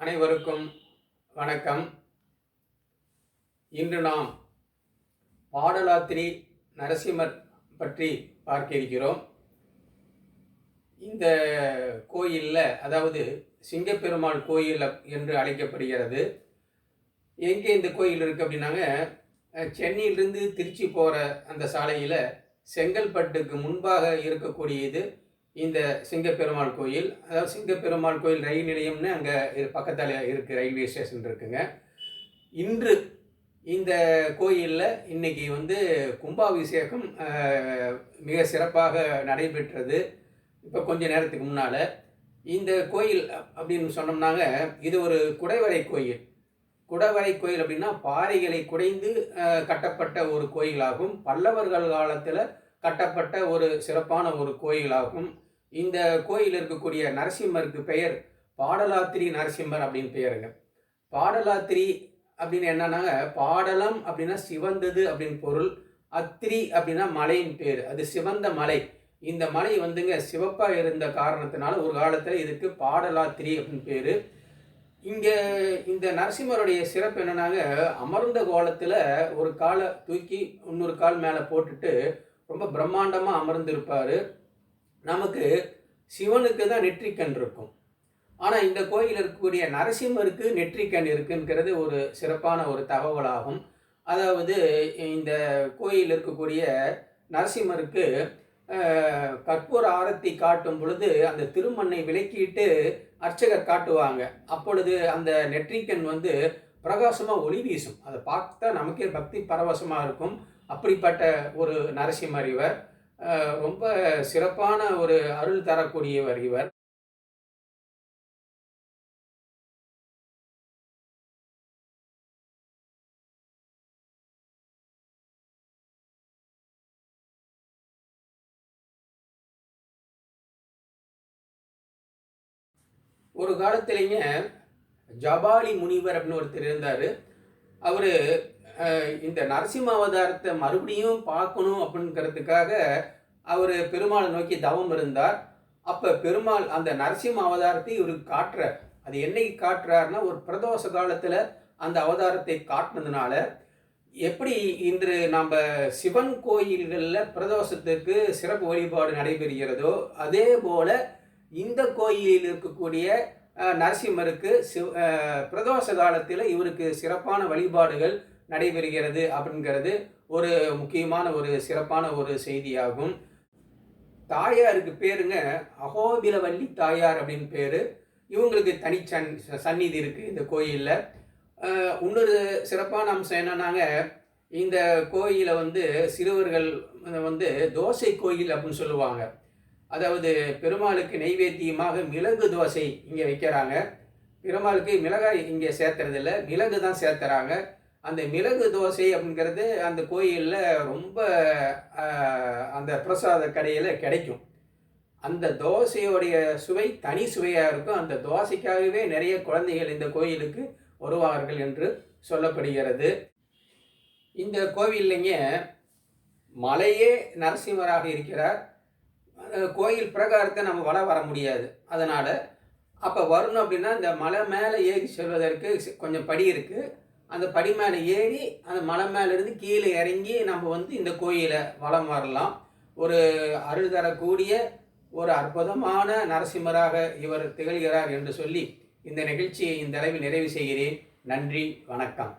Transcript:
அனைவருக்கும் வணக்கம். இன்று நாம் பாடலாத்திரி நரசிம்மர் பற்றி பார்க்க இருக்கிறோம். இந்த கோயிலில் அதாவது சிங்கப்பெருமாள் கோயில் என்று அழைக்கப்படுகிறது. எங்கே இந்த கோயில் இருக்குது அப்படின்னாங்க சென்னையிலிருந்து திருச்சி போகிற அந்த சாலையில் செங்கல்பட்டுக்கு முன்பாக இருக்கக்கூடியது இந்த சிங்கப்பெருமாள் கோயில் அதாவது சிங்கப்பெருமாள் கோயில் ரயில் நிலையம்னு அங்கே பக்கத்தில் இருக்குது ரயில்வே ஸ்டேஷன் இருக்குங்க. இன்று இந்த கோயிலில் இன்னைக்கு வந்து கும்பாபிஷேகம் மிக சிறப்பாக நடைபெற்றது. இப்போ கொஞ்ச நேரத்துக்கு முன்னால் இந்த கோயில் அப்படின்னு சொன்னோம்னாங்க இது ஒரு குடைவரை கோயில். குடவரை கோயில் அப்படின்னா பாறைகளை குடைந்து கட்டப்பட்ட ஒரு கோயிலாகும். பல்லவர்கள் காலத்தில் கட்டப்பட்ட ஒரு சிறப்பான ஒரு கோயிலாகும். இந்த கோயில் இருக்கக்கூடிய நரசிம்மருக்கு பெயர் பாடலாத்திரி நரசிம்மர் அப்படின்னு பெயருங்க. பாடலாத்திரி அப்படின்னு என்னன்னாங்க பாடலம் அப்படின்னா சிவந்தது அப்படின்னு பொருள் அத்திரி அப்படின்னா மலையின் பேர். அது சிவந்த மலை. இந்த மலை வந்துங்க சிவப்பாக இருந்த காரணத்தினால ஒரு காலத்தில் இதுக்கு பாடலாத்திரி அப்படின்னு பேர். இங்கே இந்த நரசிம்மருடைய சிறப்பு என்னன்னாங்க அமர்ந்த கோலத்தில் ஒரு காலை தூக்கி இன்னொரு கால் மேலே போட்டுட்டு ரொம்ப பிரம்மாண்டமாக அமர்ந்திருப்பார். நமக்கு சிவனுக்கு தான் நெற்றிக்கண் இருக்கும். ஆனால் இந்த கோயில் இருக்கக்கூடிய நரசிம்மருக்கு நெற்றிக்கண் இருக்குங்கிறது ஒரு சிறப்பான ஒரு தகவலாகும். அதாவது இந்த கோயில் இருக்கக்கூடிய நரசிம்மருக்கு கற்பூர ஆரத்தி காட்டும் பொழுது அந்த திருமண்ணை விலக்கிட்டு அர்ச்சகர் காட்டுவாங்க. அப்பொழுது அந்த நெற்றிக்கண் வந்து பிரகாசமாக ஒளி வீசும். அதை பார்த்தா நமக்கே பக்தி பரவசமாக இருக்கும். அப்படிப்பட்ட ஒரு நரசிம்மர் இவர். ரொம்ப சிறப்பான ஒரு அருள் தரக்கூடியவர் இவர். ஒரு காலத்திலைங்க ஜபாலி முனிவர் அப்படின்னு ஒருத்தர் இருந்தார். அவர் இந்த நரசிம்ம அவதாரத்தை மறுபடியும் பார்க்கணும் அப்படிங்கிறதுக்காக அவர் பெருமாளை நோக்கி தவம் இருந்தார். அப்போ பெருமாள் அந்த நரசிம்ம அவதாரத்தை இவருக்கு காட்டுறார். அது என்னைக்கு காட்டுறாருன்னா ஒரு பிரதோஷ காலத்தில் அந்த அவதாரத்தை காட்டினதுனால. எப்படி இன்று நம்ம சிவன் கோயில்களில் பிரதோஷத்துக்கு சிறப்பு வழிபாடு நடைபெறுகிறதோ அதே போல் இந்த கோயிலில் இருக்கக்கூடிய நரசிம்மருக்கு சிவ பிரதோஷ காலத்தில் இவருக்கு சிறப்பான வழிபாடுகள் நடைபெறுகிறது அப்படிங்கிறது ஒரு முக்கியமான ஒரு சிறப்பான ஒரு செய்தியாகும். தாயாருக்கு பேருங்க அகோபிலவல்லி தாயார் அப்படின்னு பேர். இவங்களுக்கு தனிச்சன் சந்நிதி இருக்குது இந்த கோயிலில். இன்னொரு சிறப்பான அம்சம் என்னன்னாங்க இந்த கோயிலை வந்து சிறுவர்கள் வந்து தோசை கோயில் அப்படின்னு சொல்லுவாங்க. அதாவது பெருமாளுக்கு நெய்வேத்தியமாக மிளகு தோசை இங்கே வைக்கிறாங்க. பெருமாளுக்கு மிளகாய் இங்கே சேர்த்துறதில்ல மிளகு தான் சேர்த்துறாங்க. அந்த மிளகு தோசை அப்படிங்கிறது அந்த கோயிலில் ரொம்ப அந்த பிரசாத கடையில் கிடைக்கும். அந்த தோசையோடைய சுவை தனி சுவையாக இருக்கும். அந்த தோசைக்காகவே நிறைய குழந்தைகள் இந்த கோயிலுக்கு வருவார்கள் என்று சொல்லப்படுகிறது. இந்த கோவில்லைங்க மலையே நரசிம்மராக இருக்கிறார். கோயில் பிரகாரத்தை நம்ம வள வர முடியாது. அதனால் அப்போ வரணும் அப்படின்னா இந்த மலை மேலே ஏறி செல்வதற்கு கொஞ்சம் படி இருக்குது அந்த படி மேலே ஏறி அந்த மலை மேலேருந்து கீழே இறங்கி நம்ம வந்து இந்த கோயிலை வளம் வரலாம். ஒரு அருள் தரக்கூடிய ஒரு அற்புதமான நரசிம்மராக இவர் திகழ்கிறார் என்று சொல்லி இந்த நிகழ்ச்சியை இந்த அளவில் நிறைவு செய்கிறேன். நன்றி வணக்கம்.